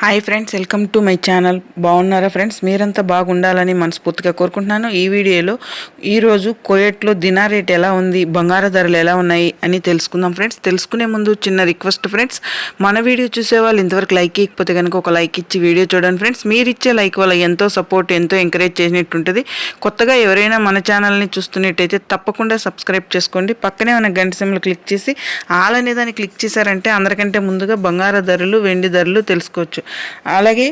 Hi friends welcome to my channel. బాగున్నారా friends? మీరంతా బాగుండాలని మనస్ఫూర్తిగా కోరుకుంటున్నాను. ఈ వీడియోలో ఈరోజు కోయట్లో దినా రేట్ ఎలా ఉంది బంగారు ధరలు ఎలా ఉన్నాయి అని తెలుసుకుందాం ఫ్రెండ్స్. తెలుసుకునే ముందు చిన్న రిక్వెస్ట్ ఫ్రెండ్స్. మన వీడియో చూసే వాళ్ళు ఇంతవరకు లైక్ ఇవ్వకపోతే కనుక ఒక లైక్ ఇచ్చి వీడియో చూడండి ఫ్రెండ్స్. మీరు ఇచ్చే లైక్ వల్ల ఎంతో సపోర్ట్ ఎంతో ఎంకరేజ్ చేసినట్టుంటుంది. కొత్తగా ఎవరైనా మన ఛానల్ని చూస్తున్నట్టయితే తప్పకుండా సబ్స్క్రైబ్ చేసుకోండి. పక్కనే ఉన్న గంట సిమ్లు క్లిక్ చేసి ఆల్ అనే దాన్ని క్లిక్ చేశారంటే అందరికంటే ముందుగా బంగారు ధరలు వెండి ధరలు తెలుసుకోవచ్చు. అలాగే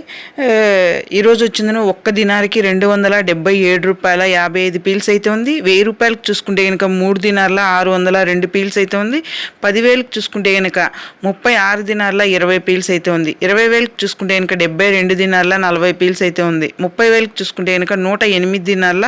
ఈరోజు వచ్చిందని ఒక్క దినారికి రెండు వందల డెబ్బై ఏడు రూపాయల యాభై ఐదు పీల్స్ అయితే ఉంది. వెయ్యి రూపాయలకు చూసుకుంటే కనుక మూడు దినార్ల ఆరు వందల రెండు పీల్స్ అయితే ఉంది. పదివేలకు చూసుకుంటే కనుక ముప్పై ఆరు దినార్ల ఇరవై పీల్స్ అయితే ఉంది. ఇరవై వేలకు చూసుకుంటే కనుక డెబ్బై రెండు దినార్ల నలభై పీల్స్ అయితే ఉంది. ముప్పై వేలకు చూసుకుంటే కనుక నూట ఎనిమిది దినార్ల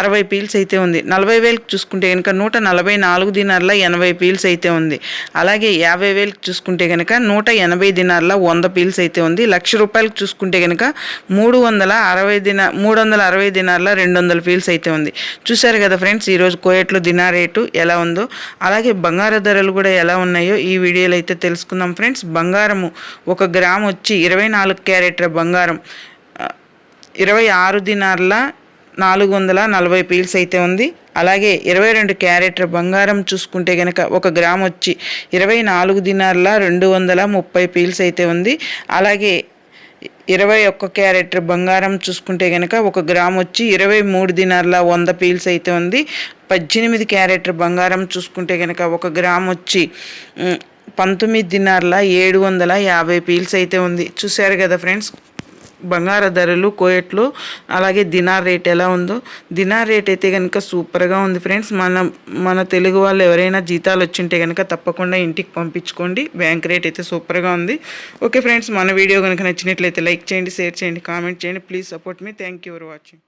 అరవై పీల్స్ అయితే ఉంది. నలభై వేలకు చూసుకుంటే కనుక నూట నలభై నాలుగు దినార్ల ఎనభై పీల్స్ అయితే ఉంది. అలాగే యాభై వేలకు చూసుకుంటే కనుక నూట ఎనభై దినార్ల వంద పీల్స్ అయితే ఉంది. లక్ష రూపాయలకు చూసుకుంటే కనుక మూడు వందల అరవై దిన మూడు వందల అరవై దినార్ల రెండు వందల ఫీల్స్ అయితే ఉంది. చూశారు కదా ఫ్రెండ్స్ ఈరోజు కోయట్లో దినా రేటు ఎలా ఉందో అలాగే బంగారు ధరలు కూడా ఎలా ఉన్నాయో ఈ వీడియోలో అయితే తెలుసుకుందాం ఫ్రెండ్స్. బంగారము ఒక గ్రామ్ వచ్చి ఇరవై నాలుగు క్యారెట్ల బంగారం ఇరవై ఆరు దినార్ల నాలుగు వందల నలభై పీల్స్ అయితే ఉంది. అలాగే ఇరవై రెండు క్యారెట్ బంగారం చూసుకుంటే కనుక ఒక గ్రామ్ వచ్చి ఇరవై నాలుగు దినార్ల రెండు వందల ముప్పై పీల్స్ అయితే ఉంది. అలాగే ఇరవై ఒక్క క్యారెట్ బంగారం చూసుకుంటే కనుక ఒక గ్రామ్ వచ్చి ఇరవై మూడు దినార్ల వంద పీల్స్ అయితే ఉంది. పద్దెనిమిది క్యారెట్ బంగారం చూసుకుంటే కనుక ఒక గ్రామ్ వచ్చి పంతొమ్మిది దినార్ల ఏడు వందల యాభై పీల్స్ అయితే ఉంది. చూశారు కదా ఫ్రెండ్స్? బంగార ధరలు కోయట్లు అలాగే దినార్ రేట్ ఎలా ఉందో. దినార్ రేట్ అయితే కనుక సూపర్గా ఉంది ఫ్రెండ్స్. మన మన తెలుగు వాళ్ళు ఎవరైనా జీతాలు వచ్చింటే కనుక తప్పకుండా ఇంటికి పంపించుకోండి. బ్యాంక్ రేట్ అయితే సూపర్గా ఉంది. ఓకే ఫ్రెండ్స్ మన వీడియో కనుక నచ్చినట్లయితే లైక్ చేయండి షేర్ చేయండి కామెంట్ చేయండి. Please support me. Thank you for watching.